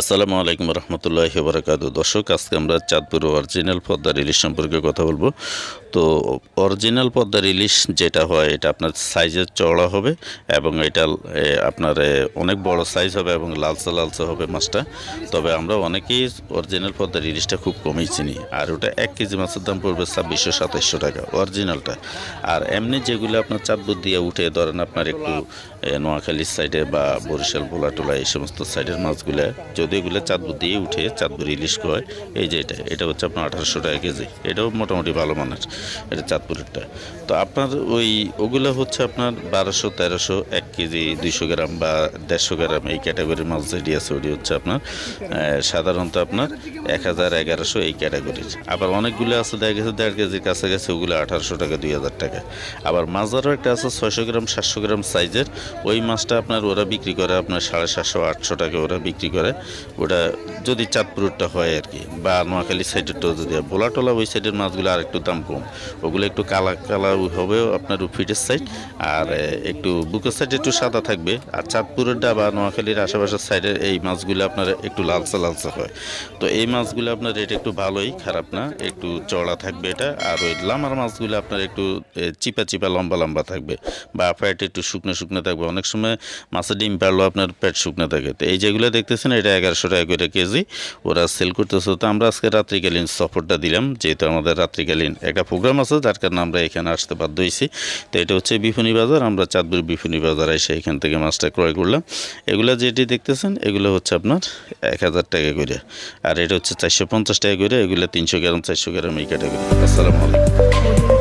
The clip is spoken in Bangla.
আসসালামু আলাইকুম রহমতুল্লাহ বরাকাত দর্শক আজকে আমরা চাঁদপুর অরিজিনাল পদ্মার রিলিজ সম্পর্কে কথা বলব। তো অরিজিনাল পদ্মার ইলিশ যেটা হয়, এটা আপনার সাইজের চওড়া হবে এবং এটা আপনার অনেক বড় সাইজ হবে এবং লালচে লালচে হবে মাছটা। তবে আমরা অনেকেই অরিজিনাল পদ্মার ইলিশটা খুব কমই চিনি আর ওটা এক কেজি মাছের দাম পড়বে ছাব্বিশশো, সাতাইশশো টাকা অরিজিনালটা আর এমনি যেগুলো আপনার চাঁদপুর দিয়ে উঠে, ধরেন আপনার একটু নোয়াখালীর সাইডে বা বরিশাল ভোলা টোলা এই সমস্ত সাইডের মাছগুলো, যদি এগুলো চাঁদপুর দিয়ে উঠে চাঁদপুর ইলিশ কয় এই যে এটা এটা হচ্ছে আপনার আঠারোশো টাকা কেজি। এটাও মোটামুটি ভালো মানের। এটা চাঁদপুরেরটা। তো আপনার ওই, ওগুলো হচ্ছে আপনার বারোশো, তেরোশো, এক কেজি, দুইশো গ্রাম বা দেড়শো গ্রাম এই ক্যাটাগরির মাছ যেটি আছে ওটি হচ্ছে আপনার সাধারণত আপনার এক হাজার, এগারোশো এই ক্যাটাগরির। আবার অনেকগুলো আছে, দেখা গেছে দেড় কেজির কাছাকাছি ওগুলো আঠারোশো টাকা, দুই হাজার টাকা। আবার মাজারও একটা আছে, ছয়শো গ্রাম, সাতশো গ্রাম সাইজের। ওই মাছটা আপনার ওরা বিক্রি করে, আপনার সাড়ে সাতশো, আটশো টাকা ওরা বিক্রি করে। ওটা যদি চাঁদপুরটা হয় আর কি, বা নোয়াখালী সাইডেরটাও যদি। ভোলা ওই সাইডের মাছগুলো আর একটু দাম কম। ওগুলো একটু কালা কালা হবে আপনার ফিটের সাইড আর একটু বুকের সাইডে একটু সাদা থাকবে। আর চাঁদপুরেরটা বা নোয়াখালীর আশেপাশের সাইডের এই মাছগুলো আপনার একটু লালচে লালচে হয়। তো এই মাছগুলো আপনার রেট একটু ভালোই, খারাপ না, একটু চড়া থাকবে এটা। আর ওই লামার মাছগুলো আপনার একটু চিপা চিপা লম্বা লম্বা থাকবে। বা পেট একটু শুকনো শুকনো থাকবে। অনেক সময় মাছের ডিম পারলেও আপনার পেট শুকনো থাকে। তো এই যেগুলো দেখতেছেন, এটা এগারোশো টাকা করে কেজি। ওরা সেল করতেছে। তো আমরা আজকে রাত্রিকালীন সফরটা দিলাম, যেহেতু আমাদের রাত্রিকালীন একটা প্রোগ্রাম আছে, যার কারণে আমরা এখানে আসতে বাধ্য হয়েছি। তো এটা হচ্ছে বিফুনি বাজার, আমরা চাঁদপুর বিফুনি বাজার এসে এখান থেকে মাছটা ক্রয় করলাম। এগুলো যেটি দেখতেছেন, এগুলো হচ্ছে আপনার এক হাজার টাকা করে। আর এটা হচ্ছে চারশো পঞ্চাশ টাকা করে, এগুলো তিনশো গ্রাম, চারশো গ্রাম এই ক্যাটাগরি আসসালামু আলাইকুম।